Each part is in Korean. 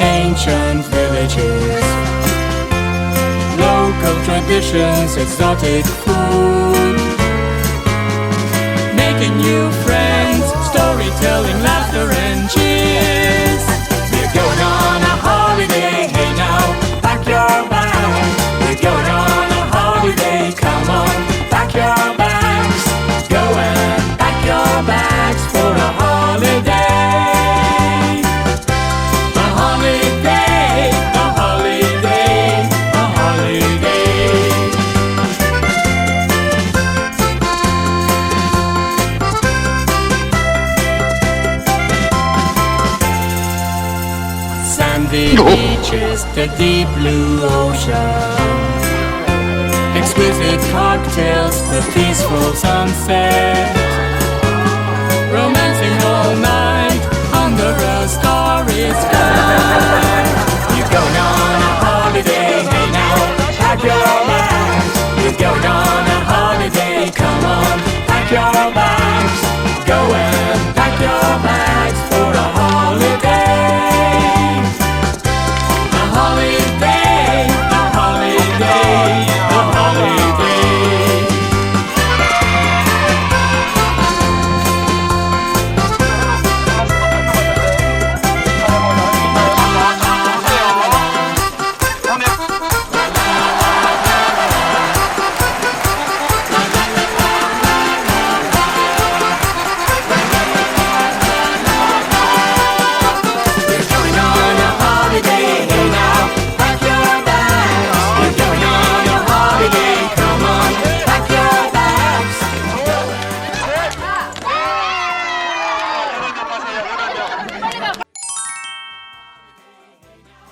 ancient villages, local traditions, exotic food, making new friends, storytelling, laughter. Sandy beaches, the deep blue ocean. Exquisite cocktails, the peaceful sunset.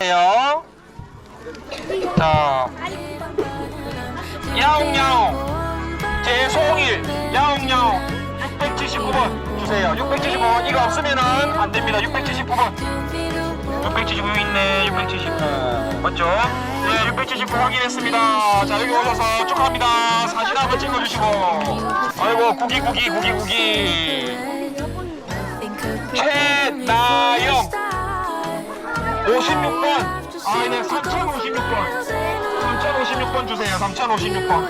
해요. 자, 야옹야옹, 제송일, 야옹야옹, 679번 주세요. 679번 이거 없으면은 안 됩니다. 679번. 679 있네. 679 맞죠? 네, 679 확인했습니다. 자 여기 오셔서 축하합니다. 사진 한번 찍어주시고. 아이고 구기 구기 구기 구기. 최나영. 56번. 아, 네, 3056번. 3056번 주세요. 3056번.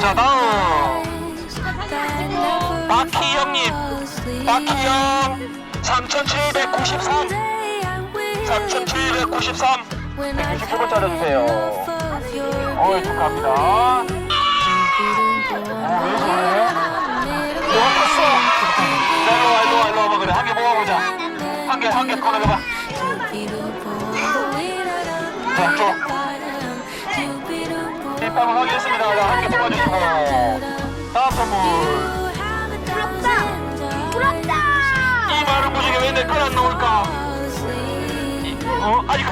자, 다음. 박희영님. 박희영. 3793. 3793. 199번 찾아주세요. 어이, 축하합니다. 어, 왜 저래? 뭐 탔어? 자, 일로 와, 일로 와, 일로 와봐. 그래, 한 개 모아보자. 한 개, 한 개 꺼내봐. 빗방울 확인했습니다. 자, 한개 뽑아주시고. 다음 선물. 부럽다! 부럽다! 이 많은 무지개 왜내걸안 놓을까? 이- 어? 아이고.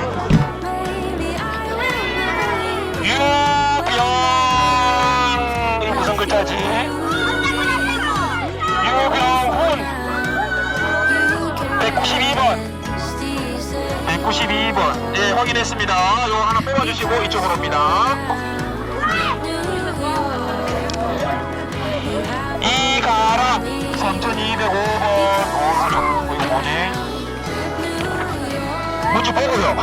유병. 이 무슨 글자지? 유병훈. 192번. 192번. 예, 확인했습니다. 요거 하나 뽑아주시고 이쪽으로 옵니다. 이가람 3205번. 어, 이거 뭐지? 뭔지 보고요.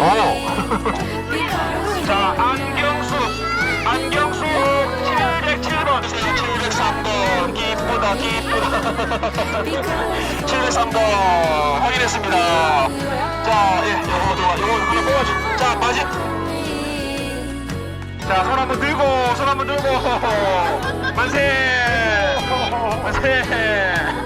오. 자, 안경수. 안경수 707번 주세요. 703번. 기쁘다, 기쁘다. 703번. 확인했습니다. 자, 예, 요거, 요거, 요거 하나 뽑아주. 자, 마지. 자, 손 한번 들고, 손 한번 들고. 만세! 만세!